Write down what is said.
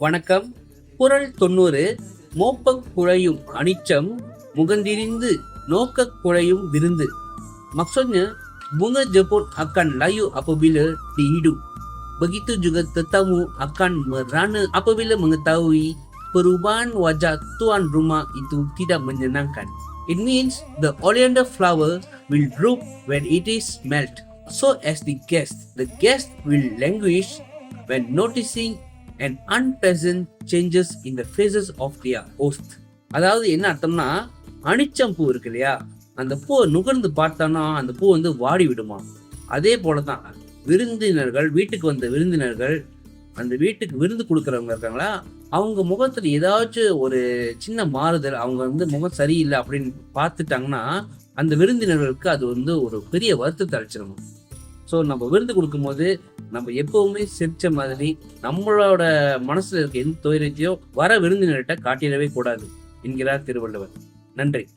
வணக்கம் குரல் தொண்ணூறு மோப்பக் குழையும் அனிச்சம் முகந்திரிந்து நோக்கக் குழையும் விருந்து maksudnya bunga jepun akan layu apabila dihidup begitu juga tetamu akan merana apabila mengetahui perubahan wajah tuan rumah itu tidak menyenangkan it means the oleander flower will droop when it is melt so as the guest the guest will languish when noticing and unpleasant changes in the faces of the host அதாவது என்ன அர்த்தம்னா அனிச்சம் பூ இருக்கு இல்லையா? அந்த பூவை நுகர்ந்து பார்த்தோன்னா அந்த பூ வந்து வாடி விடுமா? அதே போல தான் விருந்தினர்கள் வீட்டுக்கு வந்த விருந்தினர்கள் அந்த வீட்டுக்கு விருந்து கொடுக்குறவங்க இருக்காங்களா அவங்க முகத்தில் ஏதாச்சும் ஒரு சின்ன மாறுதல் அவங்க வந்து முகம் சரியில்லை அப்படின்னு பார்த்துட்டாங்கன்னா அந்த விருந்தினர்களுக்கு அது வந்து ஒரு பெரிய வருத்தத்தை அளிச்சிடணும் ஸோ நம்ம விருந்து கொடுக்கும்போது நம்ம எப்பவுமே சிரிச்ச மாதிரி நம்மளோட மனசுல இருக்க எந்த துயரத்தையோ வர விருந்தினர்கிட்ட காட்டிடவே கூடாது என்கிறார் திருவள்ளுவர். நன்றி.